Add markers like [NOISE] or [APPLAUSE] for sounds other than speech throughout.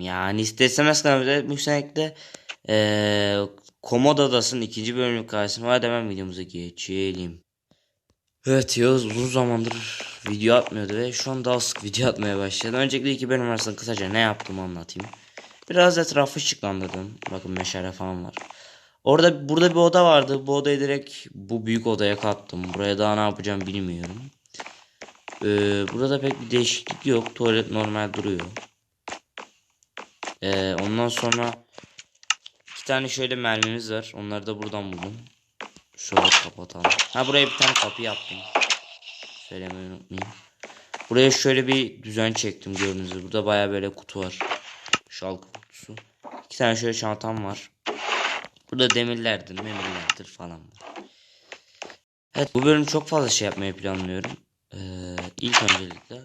Yani istesemez kanalda Müsait'te eee Komod Adası'nın ikinci bölümü karşısına hadi hemen videomuza geçelim. Evet Yağız uzun zamandır video atmıyordu ve şu an daha sık video atmaya başladı. Öncelikle iki bölüm arasında kısaca ne yaptığımı anlatayım. Biraz etrafı ışıklandırdım. Bakın meşale falan var. Orada burada bir oda vardı. Bu odayı direkt bu büyük odaya kattım. Buraya daha ne yapacağım bilmiyorum. Ee, burada pek bir değişiklik yok. Tuvalet normal duruyor. Ee, ondan sonra iki tane şöyle mermimiz var. Onları da buradan buldum. Şöyle kapatalım. Ha buraya bir tane kapı yaptım. Söylemeyi unutmayayım. Buraya şöyle bir düzen çektim gördüğünüz gibi. Burada baya böyle kutu var. Şalkı kutusu. İki tane şöyle çantam var. Burada demirlerdir, memirlerdir falan. Evet bu bölüm çok fazla şey yapmayı planlıyorum. Ee, ilk öncelikle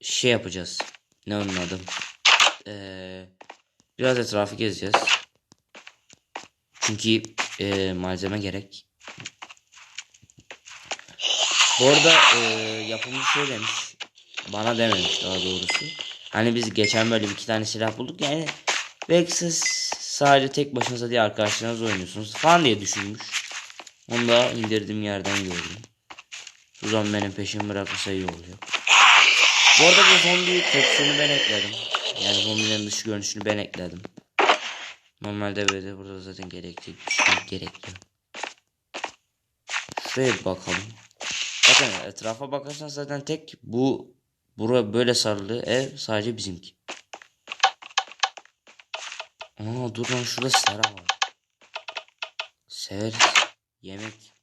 şey yapacağız. Ne onun adı? Ee, biraz etrafı gezeceğiz. Çünkü e, malzeme gerek. Bu arada e, yapımcı söylemiş. Bana dememiş daha doğrusu. Hani biz geçen bölüm iki tane silah bulduk yani belki siz sadece tek başınıza diye arkadaşlarınızla oynuyorsunuz falan diye düşünmüş. Onu da indirdiğim yerden gördüm. Suzan benim peşimi bırakırsa iyi olacak. Bu arada bu zombi tepsini ben ekledim. Yani zombilerin dış görünüşünü ben ekledim. Normalde böyle burada zaten gerekecek bir şey gerekiyor. Şuraya bakalım. Bakın etrafa bakarsan zaten tek bu bura böyle sarılı ev sadece bizimki. Aa dur lan şurada sera var. Severiz. Yemek.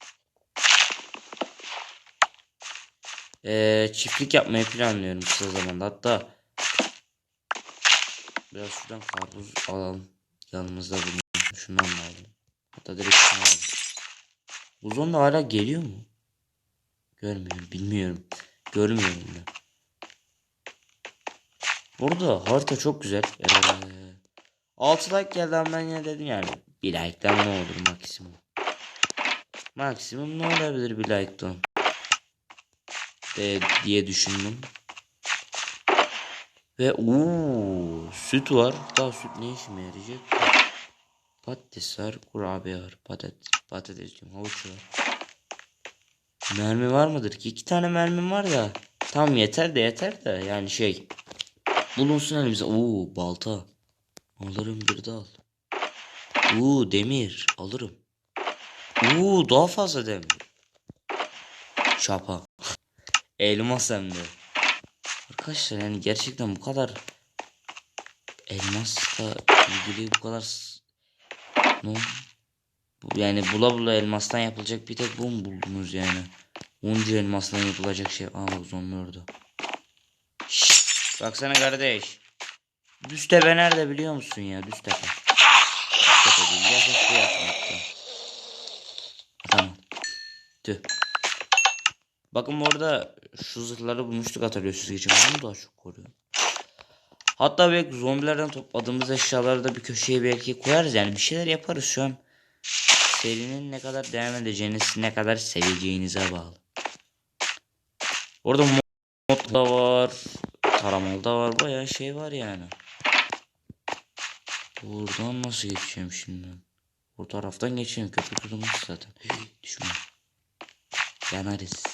Ee, çiftlik yapmayı planlıyorum kısa zamanda. Hatta biraz şuradan karpuz alalım. Yanımızda bulunsun. Şundan da alalım. Hatta direkt şunu alalım. Bu zombi hala geliyor mu? Görmüyorum. Bilmiyorum. Görmüyorum da. Burada harita çok güzel. Ee, 6 like geldi ama ben yine dedim yani. Bir like'dan ne olur maksimum. Maksimum ne olabilir bir like'dan? De, diye düşündüm. Ve uuu süt var. Daha süt ne işime yarayacak? Patates var, kurabiye var, patates, patates diyorum, havuç var. Mermi var mıdır ki? İki tane mermim var da. Tam yeter de yeter de yani şey. Bulunsun elimize. Oo balta. Alırım bir de al. Oo demir alırım. Oo daha fazla demir. Çapa. Elmas hem de. Arkadaşlar yani gerçekten bu kadar elmasla ilgili bu kadar bu- yani bula bula elmastan yapılacak bir tek bu mu buldunuz yani? Onca elmastan yapılacak şey. Aa bak zombi orada. Şşt, baksana kardeş. Düztepe nerede biliyor musun ya? Düztepe. Düztepe değil. Şuraya atla hatta. Tamam. Tüh. Bakın bu arada şu zırhları bulmuştuk hatırlıyorsunuz geçen onu daha çok koruyor. Hatta belki zombilerden topladığımız eşyaları da bir köşeye belki koyarız yani bir şeyler yaparız şu an. Serinin ne kadar devam edeceğiniz ne kadar seveceğinize bağlı. Orada mod da var. Taramalı da var. Bayağı şey var yani. Buradan nasıl geçeceğim şimdi? Bu taraftan geçeyim. Köprü kırılmış zaten. [GASPS] Düşme. Yanarız.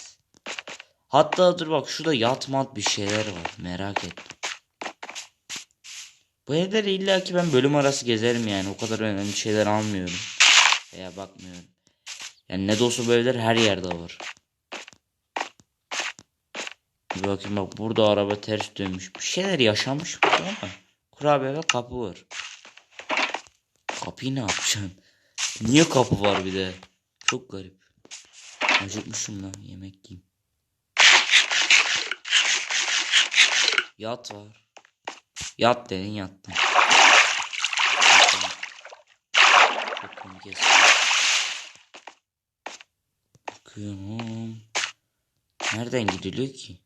Hatta dur bak şurada yatmat bir şeyler var. Merak ettim. Bu evleri illa ki ben bölüm arası gezerim yani. O kadar önemli şeyler almıyorum. Veya bakmıyorum. Yani ne de olsa bu evler her yerde var. Bir bakayım bak burada araba ters dönmüş. Bir şeyler yaşanmış burada ama. Kurabiye ve kapı var. Kapıyı ne yapacaksın? Niye kapı var bir de? Çok garip. Acıkmışım lan yemek yiyeyim. Yat var. Yat dedin yattım. Bakın kes. Bakıyorum. Nereden gidiliyor ki?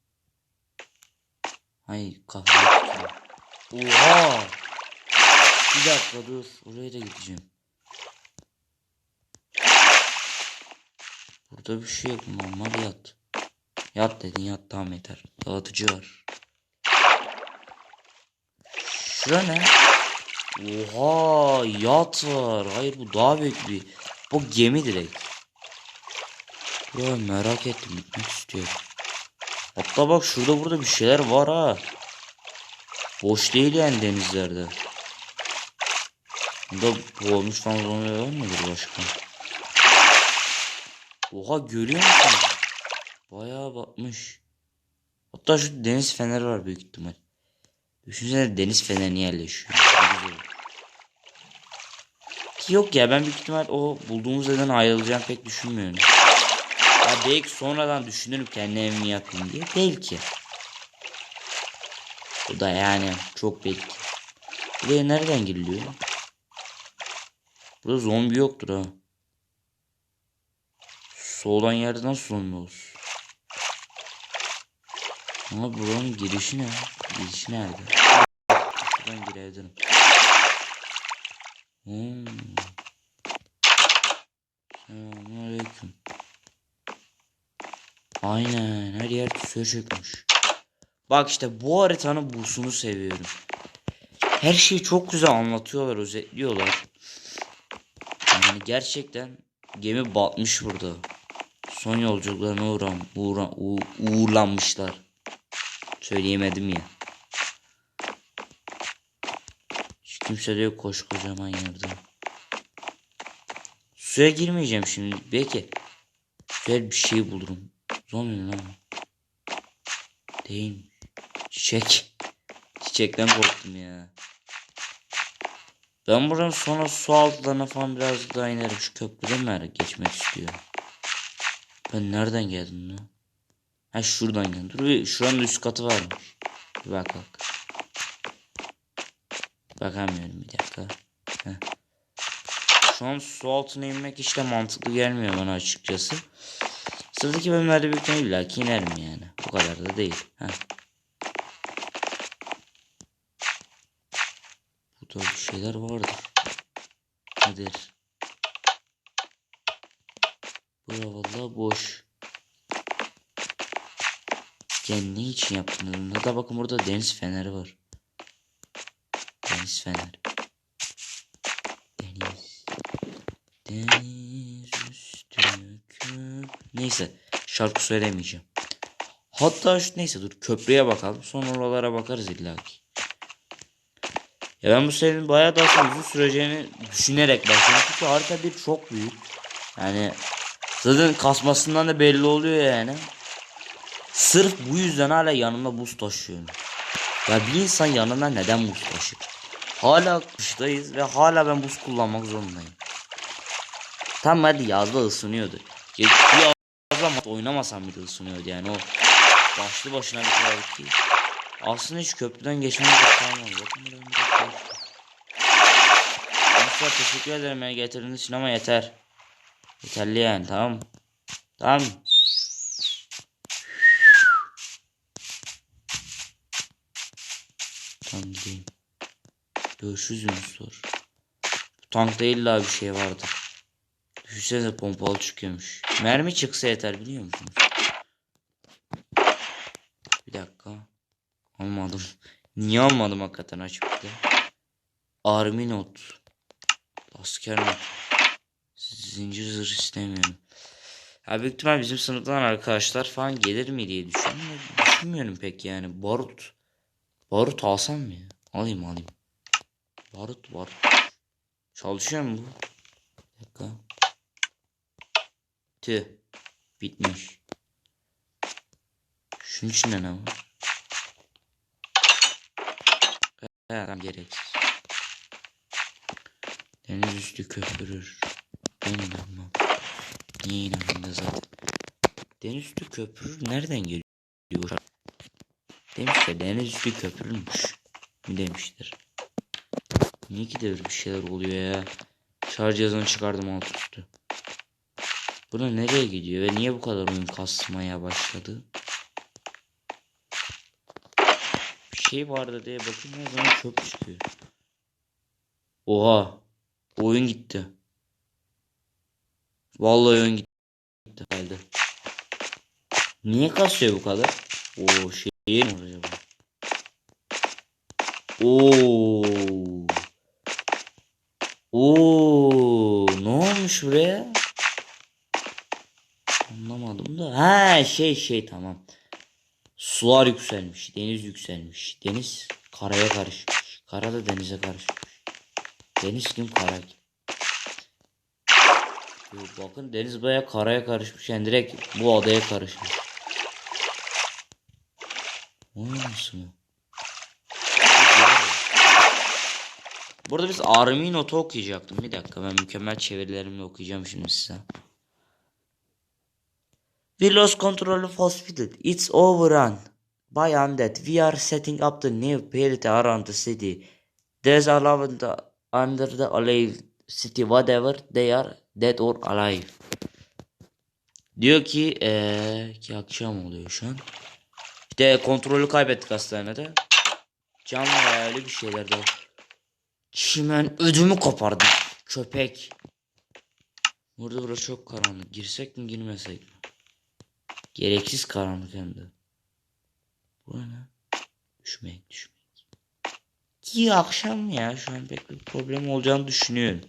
Hay kafayı. Oha! Bir dakika dur. Oraya da gideceğim. Burada bir şey yok. Normal yat. Yat dedin yat tamam yeter. Dağıtıcı var. Şura ne? Oha yat var. Hayır bu daha büyük bir. Bu gemi direkt. Ya merak ettim gitmek istiyorum. Hatta bak şurada burada bir şeyler var ha. Boş değil yani denizlerde. Burada boğulmuş falan var mıdır başka? Oha görüyor musun? Bayağı batmış. Hatta şu deniz feneri var büyük ihtimal. Düşünsene deniz fenerini yerleşiyor. Ki yok ya ben büyük ihtimal o bulduğumuz yerden ayrılacağım pek düşünmüyorum. Ya belki sonradan düşünürüm kendi evimi yakayım diye. Belki. Bu da yani çok belki. Buraya nereden giriliyor? Burada zombi yoktur ha. Soldan yerde nasıl zombi olsun? Ama buranın girişi ne? Girişi nerede? Şuradan girebilirim. Hmm. Selamünaleyküm. Aynen her yer tüsüyor çökmüş. Bak işte bu haritanın busunu seviyorum. Her şeyi çok güzel anlatıyorlar, özetliyorlar. Yani gerçekten gemi batmış burada. Son yolculuklarına uğram, uğra, uğurlanmışlar. Söyleyemedim ya. Hiç kimse de yok koskocaman yerde. Suya girmeyeceğim şimdi. Belki güzel bir şey bulurum. Zombi lan? Değil. Çiçek. Çiçekten korktum ya. Ben buradan sonra su altlarına falan biraz daha inerim. Şu köprüden mi geçmek istiyorum? Ben nereden geldim lan? Ha şuradan geldim. Dur şuranın üst katı varmış. Bir bak bak. Bakamıyorum bir dakika. Heh. Şu an su altına inmek işte mantıklı gelmiyor bana açıkçası. Sıradaki bölümlerde büyük ihtimalle illaki inerim yani. Bu kadar da değil. Heh. Burada bir şeyler vardır. Nedir? Bura vallahi boş. Ya ne için yaptın? Hatta bakın burada deniz feneri var. Deniz feneri. Deniz. Deniz üstü köp. Neyse şarkı söylemeyeceğim. Hatta şu neyse dur köprüye bakalım. Sonra oralara bakarız illaki. Ya ben bu serinin bayağı da aslında uzun süreceğini düşünerek başladım. Çünkü harita bir çok büyük. Yani zaten kasmasından da belli oluyor yani. Sırf bu yüzden hala yanımda buz taşıyorum. Ya bir insan yanına neden buz taşır? Hala kıştayız ve hala ben buz kullanmak zorundayım. Tamam hadi yazda ısınıyordu. Bir yazda oynamasam bile ısınıyordu yani o başlı başına bir şey ki. Aslında hiç köprüden geçmemiz de kalmadı. Bakın buradan bir dakika. Arkadaşlar teşekkür ederim beni getirdiğiniz için ama yeter. Yeterli yani tamam? Tamam Tamam gideyim. Görüşürüz Yunuslar. Bu tankta illa bir şey vardı. Düşünsene pompalı çıkıyormuş. Mermi çıksa yeter biliyor musunuz? Bir dakika. Almadım. Niye almadım hakikaten açıkta? Army not. Asker not. Zincir zırh istemiyorum. Ya büyük ihtimal bizim sınıftan arkadaşlar falan gelir mi diye düşünüyorum. da Düşünmüyorum pek yani. Barut. Barut alsam mı ya? Alayım alayım. Barut barut. Çalışıyor mu bu? Bir dakika. Tüh. Bitmiş. Şunun içinde ne var? Tamam gereksiz. Deniz üstü köpürür. Ben inanmam. Niye inanmam da zaten. Deniz üstü köpürür nereden geliyor? Deniz üstü köpürürmüş. Mi demiştir. Niye ki de öyle bir şeyler oluyor ya. Şarj yazını çıkardım alt üstü. Buna nereye gidiyor ve niye bu kadar oyun kasmaya başladı? Bir şey vardı diye bakayım her zaman çöp çıkıyor. Oha. Oyun gitti. Vallahi oyun gitti. Geldi. Niye kasıyor bu kadar? O şey mi? Oo. Oo, ne olmuş buraya? Anlamadım da. Ha şey şey tamam. Sular yükselmiş, deniz yükselmiş. Deniz karaya karışmış. Kara da denize karışmış. Deniz kim kara kim? Bakın deniz baya karaya karışmış. Yani direkt bu adaya karışmış. Vay anasını. Burada biz Army notu okuyacaktım. Bir dakika ben mükemmel çevirilerimle okuyacağım şimdi size. We lost control of hospital. It's overrun by undead. We are setting up the new perimeter around the city. There's allowed the, under the alive city whatever they are dead or alive. Diyor ki eee ki akşam oluyor şu an. İşte kontrolü kaybettik hastanede. Can veya öyle bir şeyler de. Çimen ödümü kopardı. Köpek. Burada burası çok karanlık. Girsek mi girmesek mi? Gereksiz karanlık hem de. Bu ne? Düşmek düşmek. Ki akşam ya şu an pek bir problem olacağını düşünüyorum.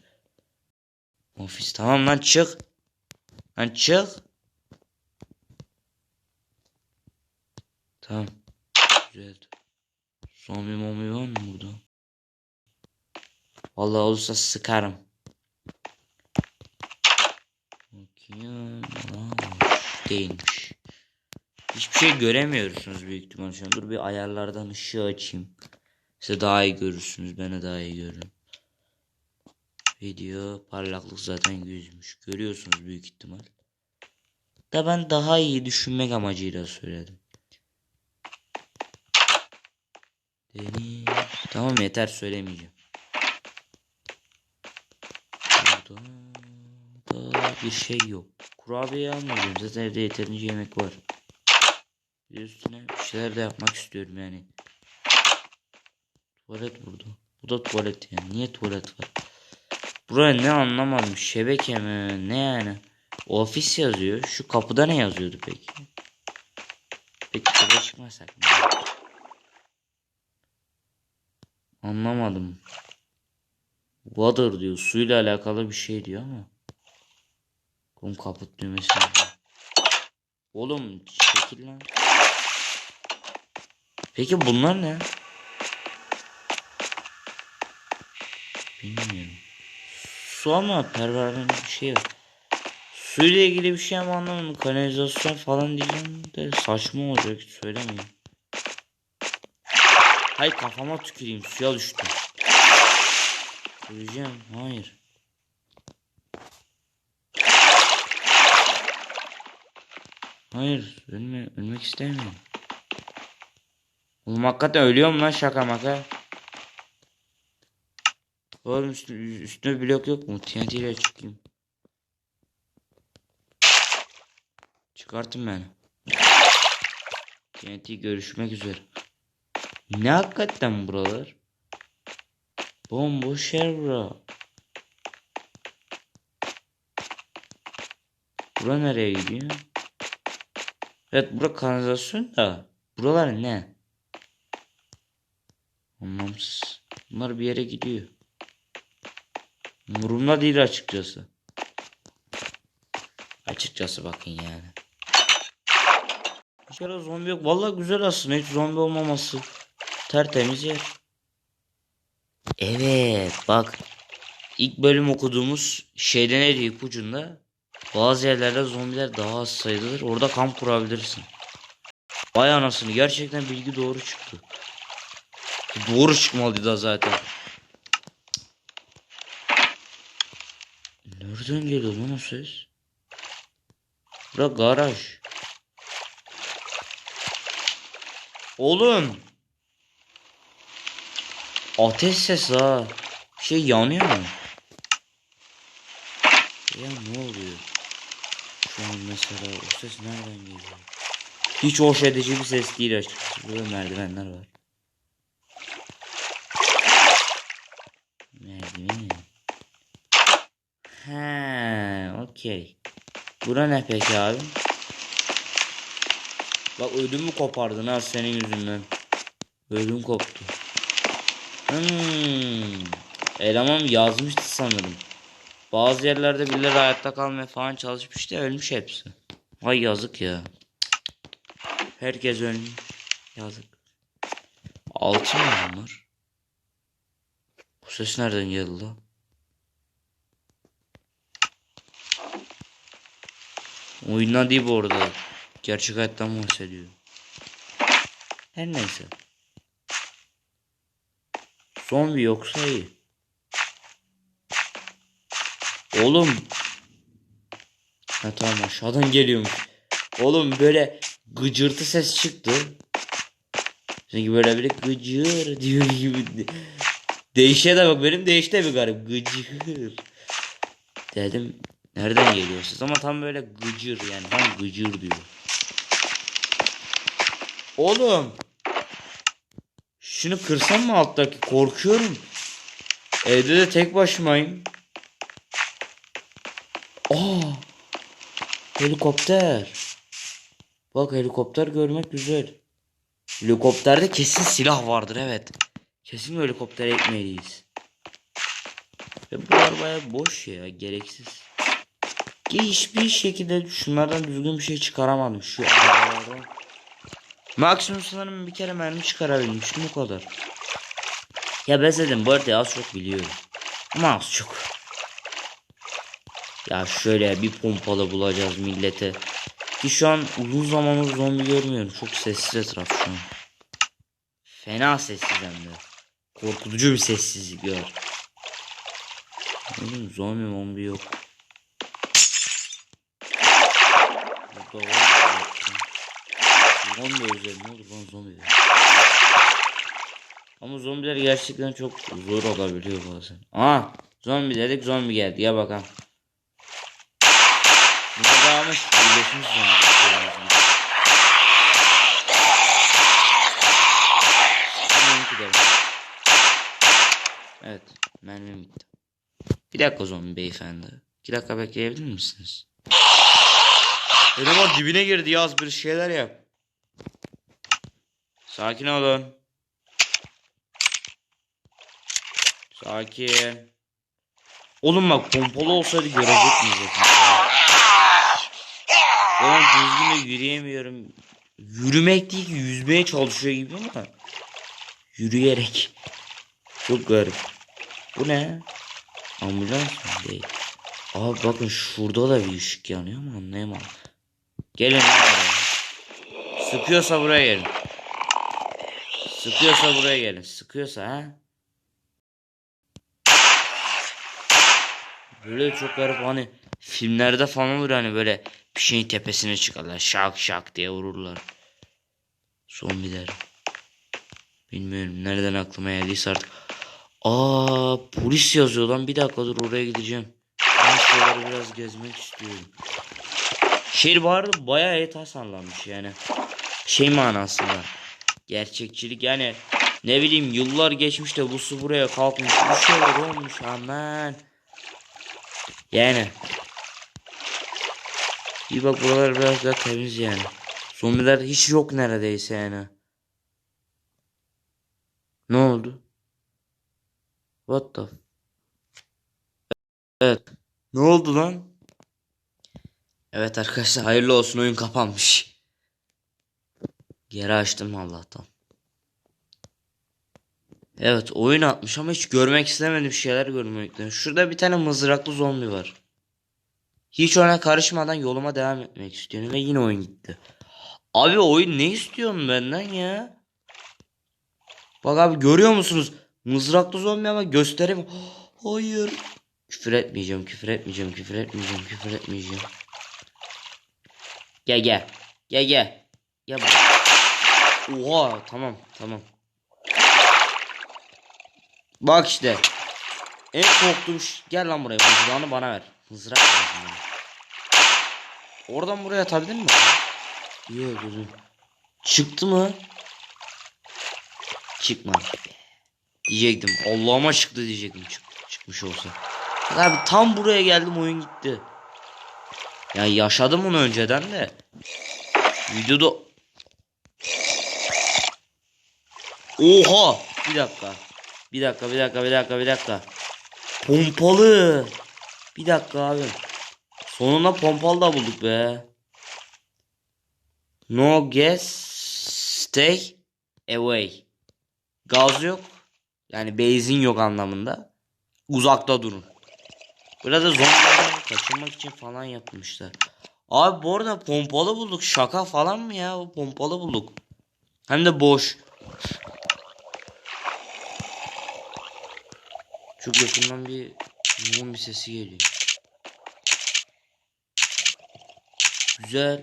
Ofis tamam lan çık. Lan çık. Tamam. Güzel. Zombi mombi var mı burada? Vallahi olursa sıkarım. Aa, değilmiş. Hiçbir şey göremiyorsunuz büyük ihtimal şu. Dur bir ayarlardan ışığı açayım. Size daha iyi görürsünüz. Beni daha iyi görün. Video parlaklık zaten yüzmüş. Görüyorsunuz büyük ihtimal. Da ben daha iyi düşünmek amacıyla söyledim. Deniz. Tamam yeter söylemeyeceğim. Burada da bir şey yok. Kurabiye almadım. Zaten evde yeterince yemek var. Bir üstüne bir şeyler de yapmak istiyorum yani. Tuvalet burada. Bu da tuvalet yani. Niye tuvalet var? Buraya ne anlamadım. Şebeke mi? Ne yani? Ofis yazıyor. Şu kapıda ne yazıyordu peki? Peki şuraya çıkmasak mı? Anlamadım. Water diyor. Suyla alakalı bir şey diyor ama. Kum kaput düğmesi. Oğlum çekil lan. Peki bunlar ne? Bilmiyorum. Su ama pervane bir şey var. Suyla ilgili bir şey ama anlamadım. Kanalizasyon falan diyeceğim de saçma olacak hiç söylemeyeyim. Hay kafama tüküreyim suya düştüm. Öleceğim. Hayır. Hayır. Ölme, ölmek istemiyorum. Oğlum hakikaten ölüyorum lan şaka maka. Oğlum üstü, üstüne blok yok mu? TNT ile çıkayım. Çıkartın beni. TNT görüşmek üzere. Ne hakikaten buralar? Bomboş yer bura. Bura nereye gidiyor? Evet bura kanalizasyon da. Buralar ne? Anlamsız. Bunlar bir yere gidiyor. Umurumda değil açıkçası. Açıkçası bakın yani. Bir kere zombi yok. Vallahi güzel aslında hiç zombi olmaması. Tertemiz yer. Evet bak. İlk bölüm okuduğumuz şeyde ne diyor ipucunda? Bazı yerlerde zombiler daha az sayılır. Orada kamp kurabilirsin. Vay anasını gerçekten bilgi doğru çıktı. Doğru çıkmalıydı da zaten. Nereden geliyor lan o ses? Bura garaj. Oğlum. Ateş sesi ha. Şey yanıyor mu? Ya ne oluyor? Şu an mesela o ses nereden geliyor? Hiç hoş edici bir ses değil açıkçası. Burada merdivenler var. Merdiven. He, okey. Bura ne peki abi? Bak ödümü kopardın ha senin yüzünden. Ödüm koptu. Hmm. Eleman yazmıştı sanırım. Bazı yerlerde birileri hayatta kalmaya falan çalışmıştı ölmüş hepsi. Ay yazık ya. Herkes ölmüş. Yazık. Altı mı bunlar? Bu ses nereden geldi lan? Oyundan değil bu arada. Gerçek hayattan bahsediyor. Her neyse. Zombi yoksa iyi. Oğlum. Ha tamam aşağıdan geliyormuş. Oğlum böyle gıcırtı ses çıktı. Sanki böyle bir gıcır diyor gibi. Değişe de bak benim değiş de bir garip. Gıcır. Dedim nereden geliyor ses ama tam böyle gıcır yani tam gıcır diyor. Oğlum. Şunu kırsam mı alttaki? Korkuyorum. Evde de tek başımayım. Aa! Helikopter. Bak helikopter görmek güzel. Helikopterde kesin silah vardır evet. Kesin helikopter ekmeliyiz. Ve bu arabaya boş ya gereksiz. Hiçbir şekilde şunlardan düzgün bir şey çıkaramadım şu arabalardan. Maksimum sanırım bir kere mermi çıkarabilmiştim o kadar. Ya ben dedim bu arada az çok biliyorum. Ama az çok. Ya şöyle bir pompalı bulacağız millete. Ki şu an uzun zamandır zombi görmüyorum. Çok sessiz etraf şu an. Fena sessiz hem de. Korkutucu bir sessizlik var. Oğlum zombi mombi yok. Burada var. Zombi özel ne olur lan zombi. Ama zombiler gerçekten çok zor olabiliyor bazen. Aa zombi dedik zombi geldi ya bakalım. Burada da ama birleşmiş zombi. Evet mermim bitti. Bir dakika zombi beyefendi. İki dakika bekleyebilir misiniz? Eleman dibine girdi yaz bir şeyler yap. Sakin olun. Sakin. Oğlum bak pompalı olsaydı görecek miyiz zaten? Oğlum düzgün yürüyemiyorum. Yürümek değil ki yüzmeye çalışıyor gibi ama. Yürüyerek. Çok garip. Bu ne? Ambulans mı? Değil. Abi bakın şurada da bir ışık yanıyor ama anlayamadım. Gelin. Sıkıyorsa buraya gelin. Sıkıyorsa buraya gelin. Sıkıyorsa ha. Böyle çok garip hani filmlerde falan olur hani böyle bir şeyin tepesine çıkarlar. Şak şak diye vururlar. Zombiler. Bilmiyorum nereden aklıma geldiyse artık. Aa polis yazıyor lan bir dakika dur oraya gideceğim. Ben şuraları biraz gezmek istiyorum. Şehir bu arada bayağı iyi tasarlanmış yani. Şey manasında. Gerçekçilik yani ne bileyim yıllar geçmiş de bu su buraya kalkmış. Bir şeyler olmuş aman. Yani. Bir bak buralar biraz daha temiz yani. Zombiler hiç yok neredeyse yani. Ne oldu? What the? Evet. Ne oldu lan? Evet arkadaşlar hayırlı olsun oyun kapanmış. Geri açtım Allah'tan. Evet oyun atmış ama hiç görmek istemedim şeyler görmekten. Şurada bir tane mızraklı zombi var. Hiç ona karışmadan yoluma devam etmek istiyorum ve yine oyun gitti. Abi oyun ne istiyorsun benden ya? Bak abi görüyor musunuz? Mızraklı zombi ama göstereyim. [GASPS] Hayır. Küfür etmeyeceğim, küfür etmeyeceğim, küfür etmeyeceğim, küfür etmeyeceğim. Gel gel. Gel gel. Gel bak. Oha tamam tamam. Bak işte. En korktuğum ş- Gel lan buraya mızrağını bana ver. Mızrak lazım bana. Oradan buraya atabilir mi? Yok dur. Çıktı mı? Çıkmadı. Diyecektim. Allah'ıma çıktı diyecektim. Çık, çıkmış olsa. Abi tam buraya geldim oyun gitti. Ya yaşadım onu önceden de. Videoda Oha! Bir dakika. Bir dakika bir dakika bir dakika bir dakika. Pompalı. Bir dakika abi. Sonunda pompalı da bulduk be. No gas stay away. Gaz yok. Yani benzin yok anlamında. Uzakta durun. Burada zombilerden kaçınmak için falan yapmışlar. Abi bu arada pompalı bulduk. Şaka falan mı ya? Pompalı bulduk. Hem de boş. Çok yakından bir zombi sesi geliyor. Güzel.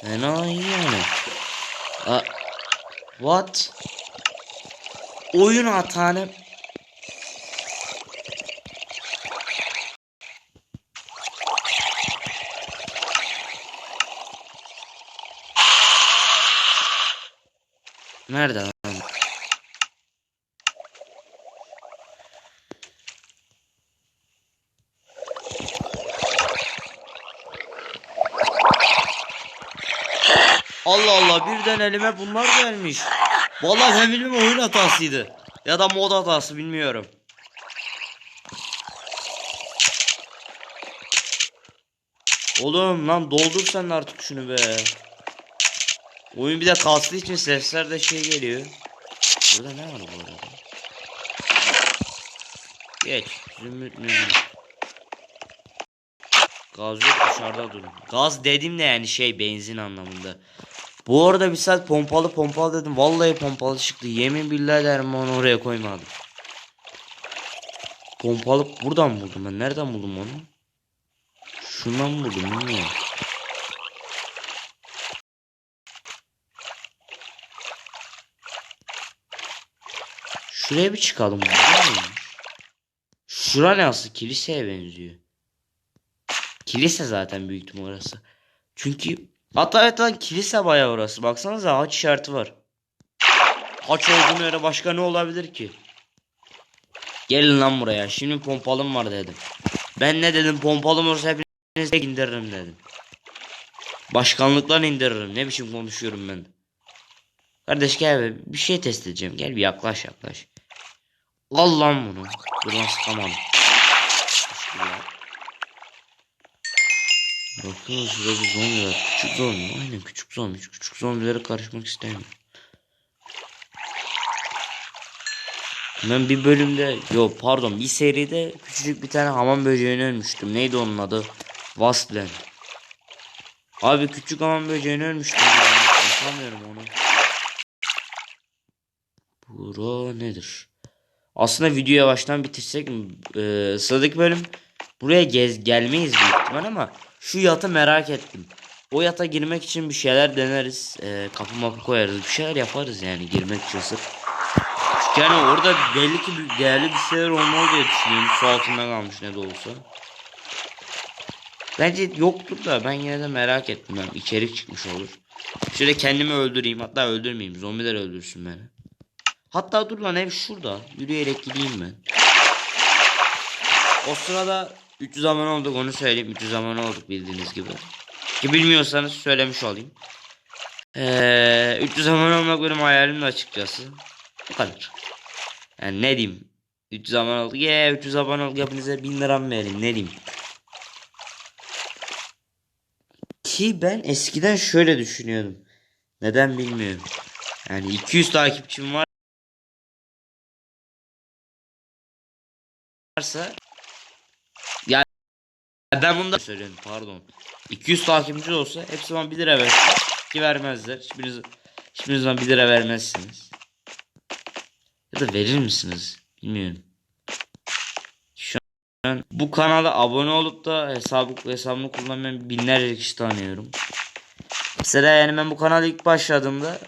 Fena iyi yani. Aa, what? Oyun hatanı. Nerede lan? Allah Birden elime bunlar gelmiş. Vallahi ben bilmiyorum oyun hatasıydı. Ya da mod hatası bilmiyorum. Oğlum lan doldur sen artık şunu be. Oyun bir de kaslı için sesler de şey geliyor. Burada ne var bu arada? Geç. Zümrüt müzik. Gaz yok dışarıda durun. Gaz dedim de yani şey benzin anlamında. Bu arada bir saat pompalı pompalı dedim. Vallahi pompalı çıktı. Yemin billahi derim onu oraya koymadım. Pompalı buradan buldum ben. Nereden buldum onu? Şundan buldum bilmiyorum. Şuraya bir çıkalım. Şura ne aslında kiliseye benziyor. Kilise zaten büyük ihtimal orası. Çünkü hatta evet lan kilise bayağı orası. Baksanıza haç işareti var. Haç olduğuna göre başka ne olabilir ki? Gelin lan buraya. Şimdi pompalım var dedim. Ben ne dedim pompalım olursa hepinizi tek indiririm dedim. Başkanlıktan indiririm. Ne biçim konuşuyorum ben. Kardeş gel bir şey test edeceğim. Gel bir yaklaş yaklaş. Al lan bunu. Dur lan Bakın şurada bir zombi var. Küçük zombi. Aynen küçük zombi. Küçük zombilere karışmak istemiyorum. Ben bir bölümde yo pardon bir seride küçücük bir tane hamam böceğini ölmüştüm. Neydi onun adı? Wasplen. Abi küçük hamam böceğini ölmüştüm. ya. Unutamıyorum onu. Bura nedir? Aslında videoyu yavaştan bitirsek mi? Ee, sıradaki bölüm buraya gez gelmeyiz büyük ihtimal ama şu yatı merak ettim. O yata girmek için bir şeyler deneriz. Ee, kapı mapı koyarız. Bir şeyler yaparız yani girmek için sırf. Çünkü yani orada belli ki değerli bir şeyler olmalı diye düşünüyorum. Su altında kalmış ne de olsa. Bence yoktur da ben yine de merak ettim. Ben içerik çıkmış olur. Şöyle kendimi öldüreyim. Hatta öldürmeyeyim. Zombiler öldürsün beni. Hatta dur lan ev şurada. Yürüyerek gideyim ben. O sırada 300 abone olduk onu söyleyeyim. 300 abone olduk bildiğiniz gibi. Ki bilmiyorsanız söylemiş olayım. Ee, 300 abone olmak benim hayalim de açıkçası. Bu kadar. Yani ne diyeyim. 300 abone olduk. Yeah 300 abone olduk. Hepinize 1000 liram verin. Ne diyeyim. Ki ben eskiden şöyle düşünüyordum. Neden bilmiyorum. Yani 200 takipçim var. varsa ben bunu da söylüyorum pardon. 200 takipçi olsa hepsi bana 1 lira ver ki vermezler. Hiçbiriniz hiçbiriniz bana 1 lira vermezsiniz. Ya da verir misiniz? Bilmiyorum. Şu an bu kanala abone olup da hesabı hesabını kullanmayan binlerce kişi tanıyorum. Mesela yani ben bu kanala ilk başladığımda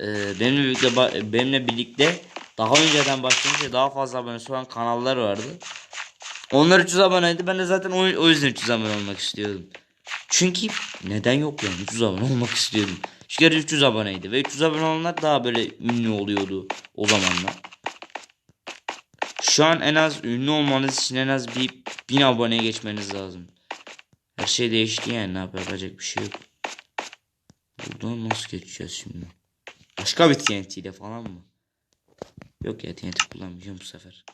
e, benimle birlikte benimle birlikte daha önceden başlamış ve daha fazla abonesi olan kanallar vardı. Onlar 300 aboneydi. Ben de zaten o, yüzden 300 abone olmak istiyordum. Çünkü neden yok yani 300 abone olmak istiyordum. Çünkü 300 aboneydi ve 300 abone olanlar daha böyle ünlü oluyordu o zamanlar. Şu an en az ünlü olmanız için en az bir 1000 aboneye geçmeniz lazım. Her şey değişti yani ne yapacak bir şey yok. Buradan nasıl geçeceğiz şimdi? Başka bir TNT ile falan mı? Yok ya TNT kullanmayacağım bu sefer.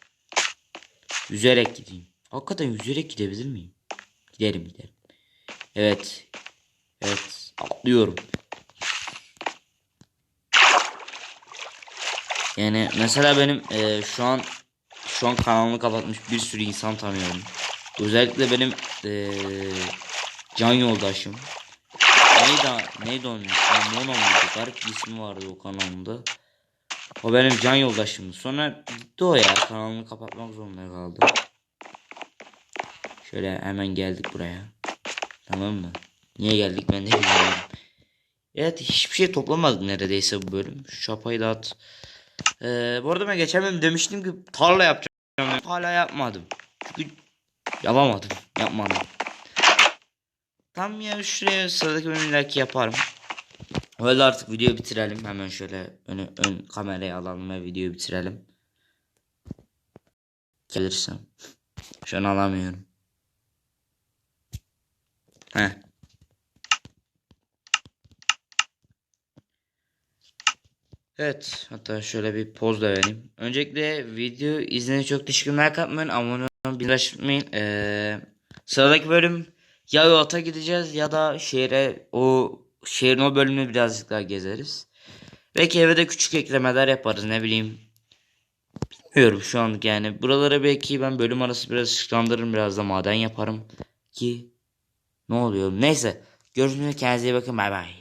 Yüzerek gideyim. Hakikaten yüzerek gidebilir miyim? Giderim giderim. Evet. Evet. Atlıyorum. Yani mesela benim eee, şu an şu an kanalımı kapatmış bir sürü insan tanıyorum. Özellikle benim eee, can yoldaşım. Neydi, neydi onun ismi? Mono muydu? Garip bir ismi vardı o kanalımda. O benim can yoldaşımdı. Sonra gitti o ya. Kanalımı kapatmak zorunda kaldı. Şöyle hemen geldik buraya. Tamam mı? Niye geldik ben de bilmiyorum. Evet hiçbir şey toplamadık neredeyse bu bölüm. Şu çapayı da at. Ee, bu arada ben geçen bölüm demiştim ki tarla yapacağım. Hala yapmadım. Çünkü yapamadım. Yapmadım. Tam ya şuraya sıradaki bölümlerdeki yaparım. Öyle artık videoyu bitirelim. Hemen şöyle önü, ön kamerayı alalım ve videoyu bitirelim. Gelirsem. Şu an alamıyorum. Heh. Evet hatta şöyle bir poz da vereyim. Öncelikle video izlediğiniz çok teşekkürler katmayın. Abone olmayı bildirim Ee, sıradaki bölüm ya yolta gideceğiz ya da şehre o şehrin o bölümünü birazcık daha gezeriz. Belki eve de küçük eklemeler yaparız ne bileyim. Bilmiyorum şu anlık yani. Buralara belki ben bölüm arası biraz ışıklandırırım biraz da maden yaparım ki ne oluyor. Neyse görüşmek üzere kendinize iyi bakın bay bay.